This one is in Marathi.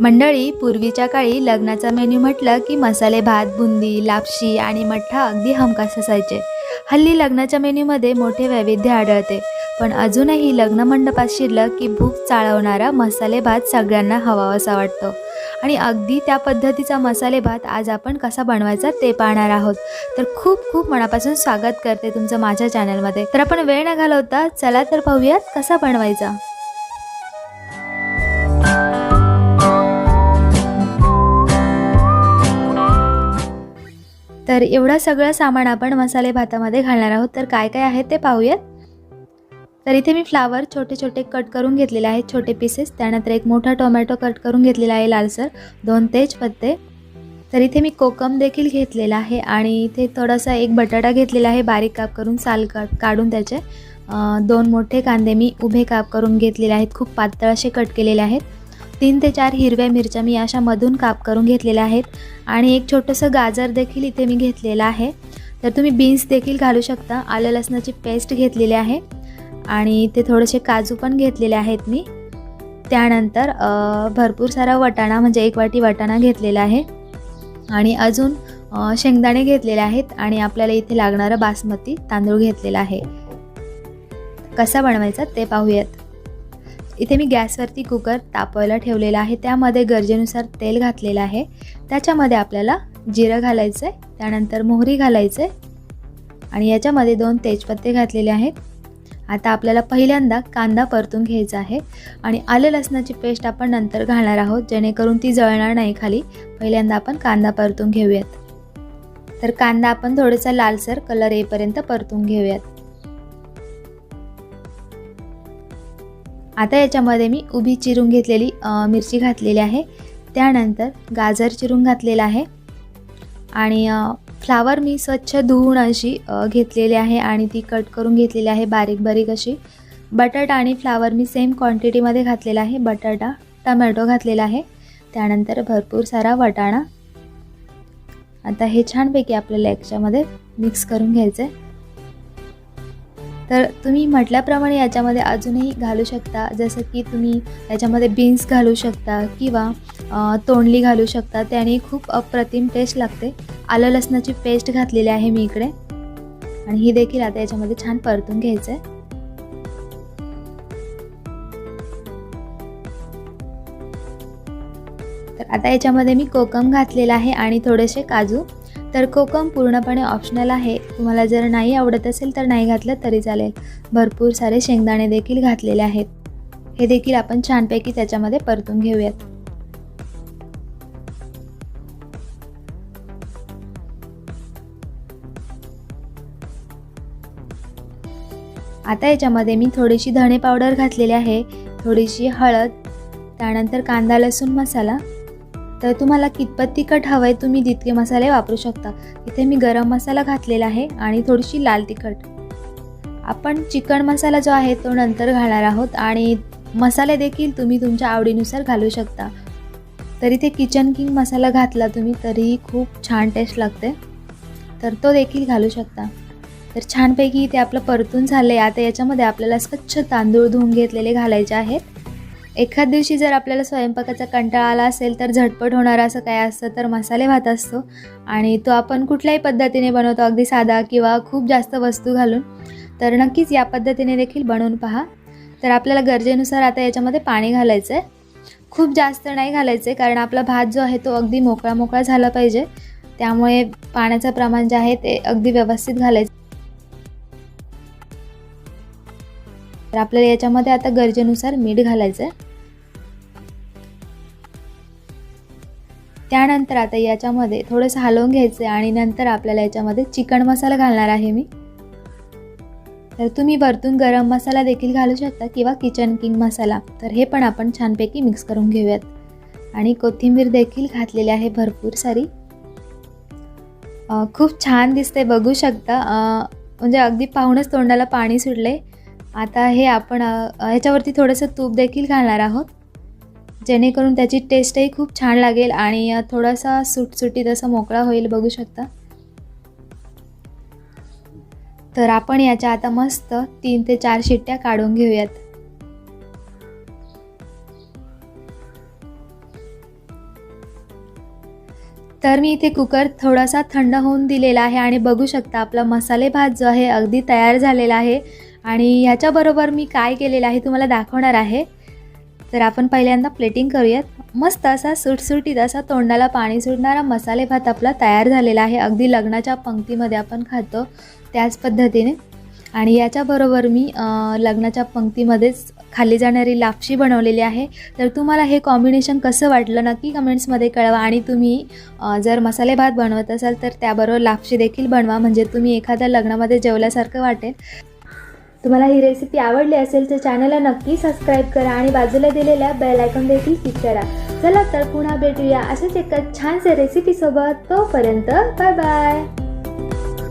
मंडळी पूर्वीच्या काळी लग्नाचा मेन्यू म्हटलं की मसाले भात बुंदी लापशी आणि मठ्ठा अगदी हमखास असायचे. हल्ली लग्नाच्या मेन्यूमध्ये मोठे वैविध्य आढळते पण अजूनही लग्न मंडपात शिरलं की भूक चाळवणारा मसाले भात सगळ्यांना हवावासा वाटतो. आणि अगदी त्या पद्धतीचा मसाले भात आज आपण कसा बनवायचा ते पाहणार आहोत. तर खूप खूप मनापासून स्वागत करते तुमचं माझ्या चॅनलमध्ये. तर आपण वेळ न घालवता चला तर पाहूयात कसा बनवायचा. तर एवढं सगळं सामान आपण मसाले भातामध्ये घालणार आहोत. तर काय काय आहे ते पाहूयात. तर इथे मी फ्लावर छोटे छोटे कट करून घेतलेले आहेत छोटे पीसेस त्यानंतर एक मोठा टोमॅटो कट करून घेतलेला आहे लालसर दोन तेजपत्ते. तर इथे मी कोकम देखील घेतलेला आहे आणि इथे थोडासा एक बटाटा घेतलेला आहे बारीक काप करून साल का काढून त्याचे. दोन मोठे कांदे मी उभे काप करून घेतलेले आहेत खूप पातळ असे कट केलेले आहेत. तीन ते चार हिरव्या मिरच्या मी अशा मधून काप करून घेतलेल्या आहेत. आणि एक छोटंसं गाजर देखील इथे मी घेतलेलं आहे. तर तुम्ही बीन्स देखील घालू शकता. आलं लसणाची पेस्ट घेतलेली आहे. आणि इथे थोडेसे काजू पण घेतलेले आहेत मी. त्यानंतर भरपूर सारा वटाणा म्हणजे एक वाटी वटाणा घेतलेला आहे. आणि अजून शेंगदाणे घेतलेले आहेत. आणि आपल्याला इथे लागणारं बासमती तांदूळ घेतलेला आहे. कसा बनवायचा ते पाहूयात. इथे मी गॅसवरती कुकर तापवायला ठेवलेला आहे. त्यामध्ये गरजेनुसार तेल घातलेलं आहे. त्याच्यामध्ये आपल्याला जिरं घालायचं आहे त्यानंतर मोहरी घालायचं आहे आणि याच्यामध्ये दोन तेजपत्ते घातलेले आहेत. आता आपल्याला पहिल्यांदा कांदा परतून घ्यायचा आहे आणि आलं लसणाची पेस्ट आपण नंतर घालणार आहोत जेणेकरून ती जळणार नाही खाली. पहिल्यांदा आपण कांदा परतून घेऊयात. तर कांदा आपण थोडासा लालसर कलर येईपर्यंत परतून घेऊयात. आता याच्यामध्ये मी उभी चिरून घेतलेली मिरची घातलेली आहे. त्यानंतर गाजर चिरून घातलेला आहे. आणि फ्लावर मी स्वच्छ धुवून अशी घेतलेली आहे आणि ती कट करून घेतलेली आहे बारीक बारीक अशी. बटाटा आणि फ्लावर मी सेम क्वांटिटीमध्ये घातलेला आहे. बटाटा टमॅटो घातलेला आहे. त्यानंतर भरपूर सारा वटाणा. आता हे छानपैकी आपल्याला याच्यामध्ये मिक्स करून घ्यायचं आहे तर तुम्ही म्हटल्याप्रमाणे याच्यामध्ये अजूनही घालू शकता. जसं की तुम्ही याच्यामध्ये बीन्स घालू शकता किंवा तोंडली घालू शकता. त्याने खूप अप्रतिम टेस्ट लागते. आलं लसणाची पेस्ट घातलेली आहे मी इकडे. आणि ही देखील आता याच्यामध्ये छान परतून घ्यायचं आहे तर आता याच्यामध्ये मी कोकम घातलेला आहे आणि थोडेसे काजू. तर कोकम पूर्णपणे ऑप्शनल आहे. तुम्हाला जर नाही आवडत असेल तर नाही घातलं तरी चालेल. भरपूर सारे शेंगदाणे देखील घातलेले आहेत. हे देखील आपण छानपैकी त्याच्यामध्ये परतून घेऊयात. आता याच्यामध्ये मी थोडीशी धणे पावडर घातलेली आहे. थोडीशी हळद त्यानंतर कांदा लसूण मसाला तर तुम्हाला कितपत तिखट हवं आहे तुम्ही तितके मसाले वापरू शकता. इथे मी गरम मसाला घातलेला आहे आणि थोडीशी लाल तिखट. आपण चिकन मसाला जो आहे तो नंतर घालणार आहोत आणि मसाले देखील तुम्ही तुमच्या आवडीनुसार घालू शकता. तरी ते किचन किंग मसाला घातला तुम्ही तरीही खूप छान टेस्ट लागते. तर तो देखील घालू शकता. तर छानपैकी ते आपलं परतून झालं आहे आता याच्यामध्ये आपल्याला स्वच्छ तांदूळ धुवून घेतलेले घालायचे आहेत. एखाद दिवशी जर आपल्याला स्वयंपाकाचा कंटाळा आला असेल तर झटपट होणारा असं काय असतं तर मसाले भात असतो. आणि तो आपण कुठल्याही पद्धतीने बनवतो अगदी साधा किंवा खूप जास्त वस्तू घालून. तर नक्कीच या पद्धतीने देखील बनवून पहा. तर आपल्याला गरजेनुसार आता याच्यामध्ये पाणी घालायचं आहे खूप जास्त नाही घालायचं आहे कारण आपला भात जो आहे तो अगदी मोकळा मोकळा झाला पाहिजे. त्यामुळे पाण्याचं प्रमाण जे आहे ते अगदी व्यवस्थित घालायचं. तर आपल्याला याच्यामध्ये आता गरजेनुसार मीठ घालायचं आहे त्यानंतर आता याच्यामध्ये थोडंसं हलवून घ्यायचं आहे आणि नंतर आपल्याला याच्यामध्ये चिकन मसाला घालणार आहे मी. तर तुम्ही वरतून गरम मसाला देखील घालू शकता किंवा किचन किंग मसाला. तर हे पण आपण छानपैकी मिक्स करून घेऊयात. आणि कोथिंबीर देखील घातलेली आहे भरपूर सारी. खूप छान दिसते बघू शकता. म्हणजे अगदी पाहूनच तोंडाला पाणी सुटले आता हे आपण ह्याच्यावरती थोडंसं तूप देखील घालणार आहोत. जेणेकरून त्याची टेस्टही खूप छान लागेल आणि थोडासा सुटसुटीत असा मोकळा होईल बघू शकता. तर आपण याच्या आता मस्त तीन ते चार शिट्ट्या काढून घेऊयात. तर मी इथे कुकर थोडासा थंड होऊन दिलेला आहे आणि बघू शकता आपला मसाले भात जो आहे अगदी तयार झालेला आहे. आणि ह्याच्याबरोबर मी काय केलेलं आहे तुम्हाला दाखवणार आहे. तर आपण पहिल्यांदा प्लेटिंग करूयात. मस्त असा सुटसुटीत असा तोंडाला पाणी सुटणारा मसाले भात आपला तयार झालेला आहे. अगदी लग्नाच्या पंक्तीमध्ये आपण खातो त्याच पद्धतीने. आणि याच्याबरोबर मी लग्नाच्या पंक्तीमध्येच खाल्ली जाणारी लापशी बनवलेली आहे. तर तुम्हाला हे कॉम्बिनेशन कसं वाटलं नक्की कमेंट्समध्ये कळवा. आणि तुम्ही जर मसाले भात बनवत असाल तर त्याबरोबर लापशी देखील बनवा. म्हणजे तुम्ही एखाद्या लग्नामध्ये जेवल्यासारखं वाटेल. तुम्हाला ही रेसिपी आवडली असेल तर चॅनलला नक्की सबस्क्राईब करा आणि बाजूला दिलेल्या बेल आयकॉन देखील क्लिक करा. चला तर पुन्हा भेटूया अशाच एका छानशा रेसिपीसोबत तोपर्यंत बाय बाय